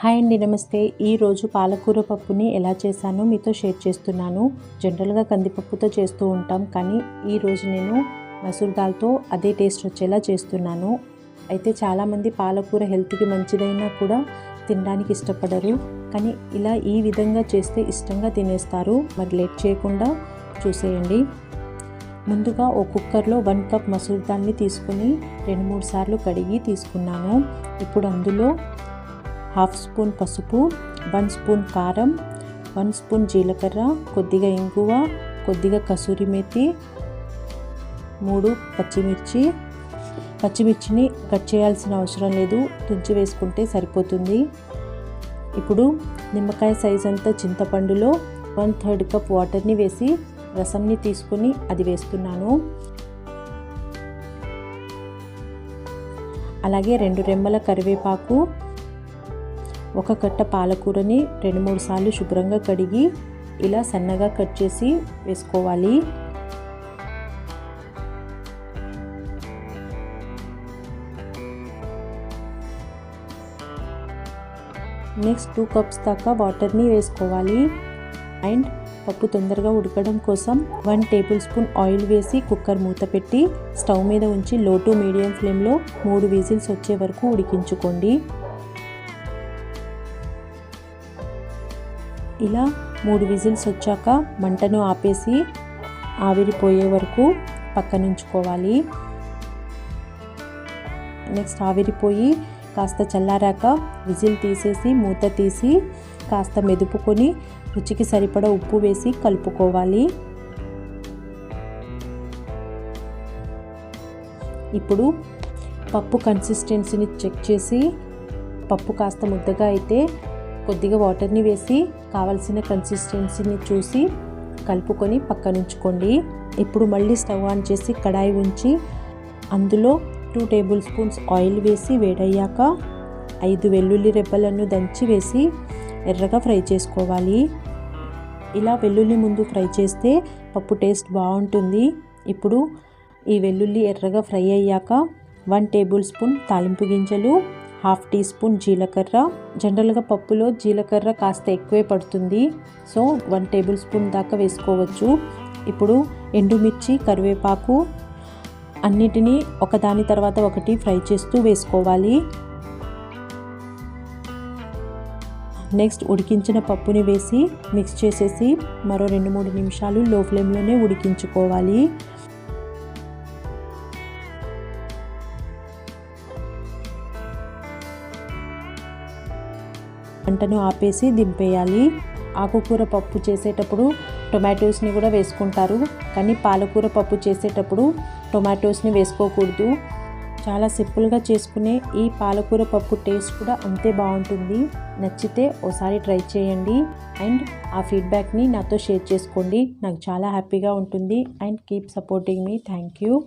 Hi అండి నమస్తే. ఈరోజు పాలకూర పప్పుని ఎలా చేశానో మీతో షేర్ చేస్తున్నాను. జనరల్గా కందిపప్పుతో చేస్తూ ఉంటాం కానీ ఈరోజు నేను మసూర్ దాల్తో అదే టేస్ట్ వచ్చేలా చేస్తున్నాను. అయితే చాలామంది పాలకూర హెల్త్కి మంచిదైనా కూడా తినడానికి ఇష్టపడరు. కానీ ఇలా ఈ విధంగా చేస్తే ఇష్టంగా తినేస్తారు. మరి లేట్ చేయకుండా చూసేయండి. ముందుగా ఓ కుక్కర్లో వన్ కప్ మసూర్ దాల్ని తీసుకుని రెండు మూడు సార్లు కడిగి తీసుకున్నాను. ఇప్పుడు అందులో హాఫ్ స్పూన్ పసుపు వన్ స్పూన్ కారం వన్ స్పూన్ జీలకర్ర కొద్దిగా ఇంగువ కొద్దిగా కసూరి మెతి మూడు పచ్చిమిర్చి. పచ్చిమిర్చిని కట్ చేయాల్సిన అవసరం లేదు తుంచి వేసుకుంటే సరిపోతుంది. ఇప్పుడు నిమ్మకాయ సైజ్ అంతా చింతపండులో వన్ థర్డ్ కప్ వాటర్ని వేసి రసంని తీసుకుని అది వేస్తున్నాను. అలాగే రెండు రెమ్మల కరివేపాకు ఒక కట్ట పాలకూరని రెండు మూడు సార్లు శుభ్రంగా కడిగి ఇలా సన్నగా కట్ చేసి వేసుకోవాలి. నెక్స్ట్ టూ కప్స్ దాకా వాటర్ని వేసుకోవాలి. అండ్ పప్పు తొందరగా ఉడకడం కోసం వన్ టేబుల్ స్పూన్ ఆయిల్ వేసి కుక్కర్ మూత పెట్టి స్టవ్ మీద ఉంచి లో టు మీడియం ఫ్లేమ్లో మూడు విజిల్స్ వచ్చే వరకు ఉడికించుకోండి. ఇలా మూడు విజిల్స్ వచ్చాక మంటను ఆపేసి ఆవిరిపోయే వరకు పక్కనుంచుకోవాలి. నెక్స్ట్ ఆవిరిపోయి కాస్త చల్లారాక విజిల్ తీసేసి మూత తీసి కాస్త మెదుపుకొని రుచికి సరిపడా ఉప్పు వేసి కలుపుకోవాలి. ఇప్పుడు పప్పు కన్సిస్టెన్సీని చెక్ చేసి పప్పు కాస్త ముద్దగా అయితే కొద్దిగా వాటర్ని వేసి కావలసిన కన్సిస్టెన్సీని చూసి కలుపుకొని పక్కనుంచుకోండి ఇప్పుడు మళ్ళీ స్టవ్ ఆన్ చేసి కడాయి ఉంచి అందులో టూ టేబుల్ స్పూన్స్ ఆయిల్ వేసి వేడయ్యాక ఐదు వెల్లుల్లి రెబ్బలను దంచి వేసి ఎర్రగా ఫ్రై చేసుకోవాలి. ఇలా వెల్లుల్లి ముందు ఫ్రై చేస్తే పప్పు టేస్ట్ బాగుంటుంది. ఇప్పుడు ఈ వెల్లుల్లి ఎర్రగా ఫ్రై అయ్యాక వన్ టేబుల్ స్పూన్ తాలింపు గింజలు హాఫ్ టీ స్పూన్ జీలకర్ర. జనరల్గా పప్పులో జీలకర్ర కాస్త ఎక్కువే పడుతుంది. సో వన్ టేబుల్ స్పూన్ దాకా వేసుకోవచ్చు. ఇప్పుడు ఎండుమిర్చి కరివేపాకు అన్నిటినీ ఒకదాని తర్వాత ఒకటి ఫ్రై చేస్తూ వేసుకోవాలి. నెక్స్ట్ ఉడికించిన పప్పుని వేసి మిక్స్ చేసేసి మరో రెండు మూడు నిమిషాలు లో ఫ్లేమ్లోనే ఉడికించుకోవాలి. వంటను ఆపేసి దింపేయాలి. ఆకుకూర పప్పు చేసేటప్పుడు టొమాటోస్ని కూడా వేసుకుంటారు. కానీ పాలకూర పప్పు చేసేటప్పుడు టొమాటోస్ని వేసుకోకూడదు. చాలా సింపుల్గా చేసుకునే ఈ పాలకూర పప్పు టేస్ట్ కూడా అంతే బాగుంటుంది. నచ్చితే ఓసారి ట్రై చేయండి. అండ్ ఆ ఫీడ్బ్యాక్ని నాతో షేర్ చేసుకోండి. నాకు చాలా హ్యాపీగా ఉంటుంది. And keep supporting me. Thank you.